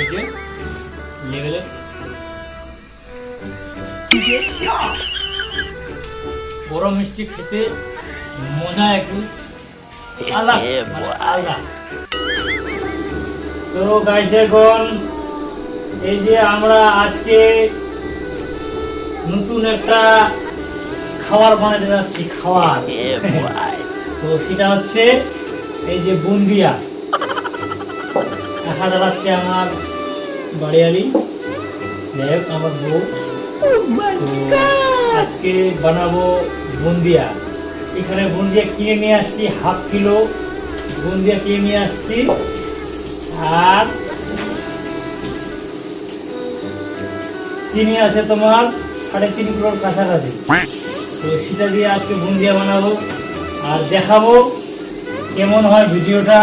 হয়েছে। লেভেলের গরম মিষ্টি খেতে মজা একটু আলাদা মানে তো গাইস এখন এই যে আমরা আজকে নতুন একটা খাবার বানাতে যাচ্ছি খাবার। তো সেটা হচ্ছে এই যে বুন্দিয়া। দেখা যাচ্ছে আমার বাড়িয়ালি। যাই হোক আমার বউ। আজকে বানাবো বুন্দিয়া। এখানে বুন্দিয়া কিনে নিয়ে আসছি হাফ কিলো। বুন্দিয়া কিনে নিয়ে আসছি। আর চিনি আছে তোমার সাড়ে তিন কিলোর কাছাকাছি। তো সেটা দিয়ে আজকে বুন্দিয়া বানাবো। আর দেখাবো কেমন হয় ভিডিওটা।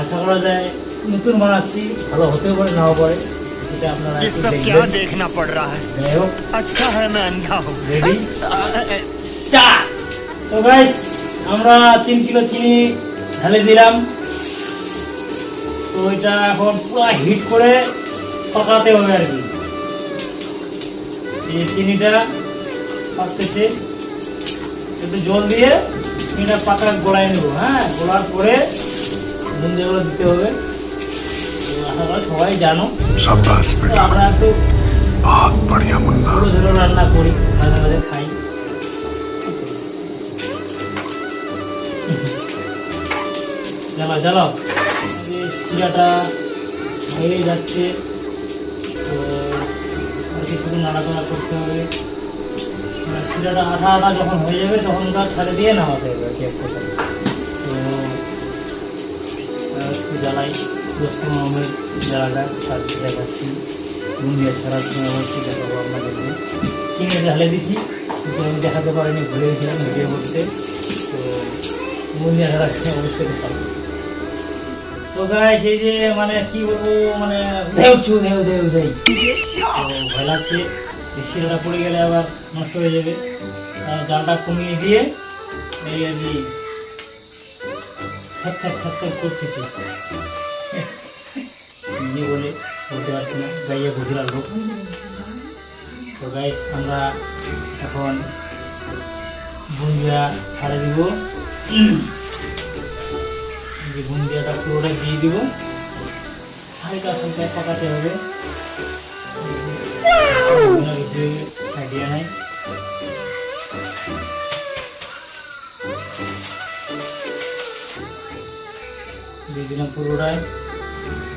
আশা করা যায় নতুন বানাচ্ছি ভালো হতেও পারে নাও পারে সেটা আপনারা ये একটু सब क्या দেখবেন देखना पड़ रहा है যাই হোক अच्छा है मैं अंधा हूँ রেডি চা তো গাইস আমরা তিন কিলো চিনি ঢালে দিলাম তো এটা এখন পুরো হিট করে পাকাতে হবে আর কি এই চিনিটা পাকতেছে একটু জল দিয়ে চিনিটা পাকা গোলায় নেবো হ্যাঁ গোলার পরে বুন্দিয়াগুলো দিতে হবে সবাই জানো। সাব্বাস আমরা একটু বহুত বড়িয়া মুন্না। ছোট রান্না করি মাঝে মাঝে খাই। জ্বালাও জ্বালাও। শিরাটা হয়ে যাচ্ছে। তো কিছু নাড়াচাড়া করতে হবে। মানে শিরাটা আঠা আঠা যখন হয়ে যাবে তখন তার ছাড়ে দিয়ে নামাতে হবে তো একটু জ্বালাই। পনেরো মিনিট তার দেখাচ্ছি। নুন ছাড়ার সময় অবশ্যই দেখাবো আপনাদেরকে চিনি ঢালে দিছি আমি দেখাতে পারিনি, ভুলে গেছিলাম ভিডিও করতে। তো নুন ছাড়ার সময় অবশ্যই দেখাবো তো গায়ে সেই যে মানে কি বলব মানে দেউ দেউ দেই ভয় লাগছে যে শিরাটা পড়ে গেলে আবার নষ্ট হয়ে যাবে। জালটা কমিয়ে দিয়ে এই আর কি থাক থাক করতেছি। নিজে বলে বলতে পারছি না। গাইয়ে গুজরাল লোক। তো গাইস আমরা এখন বুন্দিয়া ছাড়ে দিব। যে বুন্দিয়াটা পুরোটা দিয়ে দিব। হালকা হালকা পাকাতে হবে। আইডিয়া নাই। দিয়ে দিলাম পুরোটাই।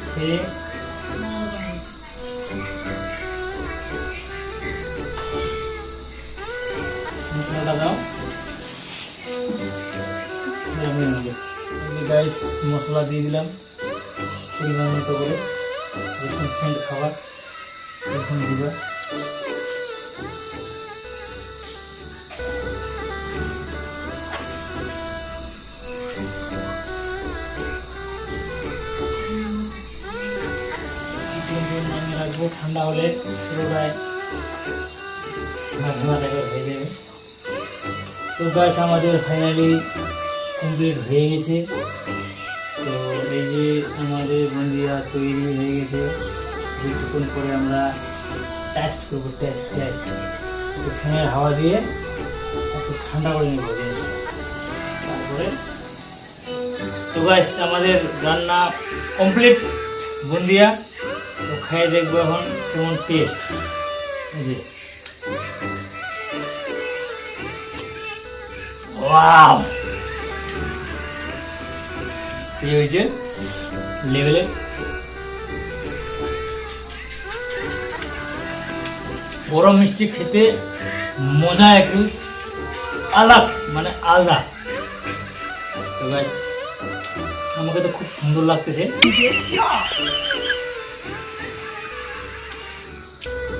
সে গাইস মশলা দিয়ে দিলাম। পরিমাণ মতো করে। সেন্ট খাবার। দিবা। ঠান্ডা হলে পুরোটাই টাইপের হয়ে যাবে। তো গাছ আমাদের ফাইনালি কমপ্লিট হয়ে গেছে। তো এই যে আমাদের বন্দিয়া তৈরি হয়ে গেছে, কিছুক্ষণ পরে আমরা টেস্ট করব টেস্ট টেস্ট একটু ফ্যানের হাওয়া দিয়ে একটু ঠান্ডা করে নেব তারপরে তো গাছ আমাদের রান্না কমপ্লিট বন্দিয়া তো খেয়ে দেখব এখন কেমন টেস্ট এই যে। ওয়াও সে হয়েছে লেভেলে গরম মিষ্টি খেতে মজা একটু আলাদা মানে আলাদা। তো ব্যাস আমাকে তো খুব সুন্দর লাগতেছে।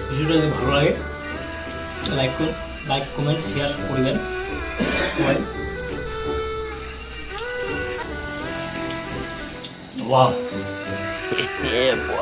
ভিডিওটা যদি ভালো লাগে লাইক করুন লাইক কমেন্ট শেয়ার করবেন। সবাই ওয়াও Yeah, boy.